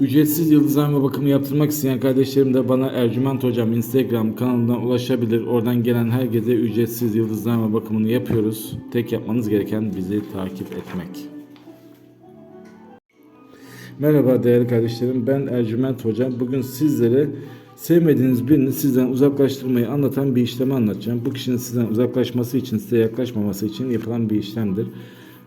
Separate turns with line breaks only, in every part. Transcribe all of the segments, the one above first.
Ücretsiz yıldızlama bakımı yaptırmak isteyen kardeşlerim de bana Ercüment Hocam Instagram kanalından ulaşabilir. Oradan gelen herkese ücretsiz yıldızlama bakımını yapıyoruz. Tek yapmanız gereken bizi takip etmek. Merhaba değerli kardeşlerim. Ben Ercüment Hocam. Bugün sizlere sevmediğiniz birini sizden uzaklaştırmayı anlatan bir işlemi anlatacağım. Bu kişinin sizden uzaklaşması için, size yaklaşmaması için yapılan bir işlemdir.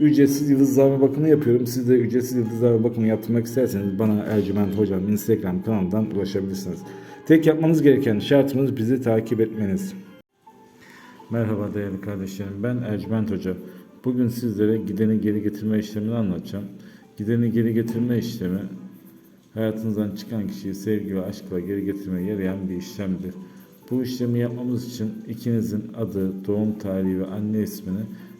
ücretsiz yıldızlama bakımı yapıyorum. Siz de ücretsiz yıldızlama bakımı yaptırmak isterseniz bana Ercüment Hocam Instagram kanalından ulaşabilirsiniz. Tek yapmanız gereken şartımız bizi takip etmeniz. Merhaba değerli kardeşlerim ben Ercüment Hoca. Bugün sizlere gideni geri getirme işlemini anlatacağım. Gideni geri getirme işlemi hayatınızdan çıkan kişiyi sevgi ve aşkla geri getirmeye yarayan bir işlemdir. Bu işlemi yapmamız için ikinizin adı, doğum tarihi ve anne ismini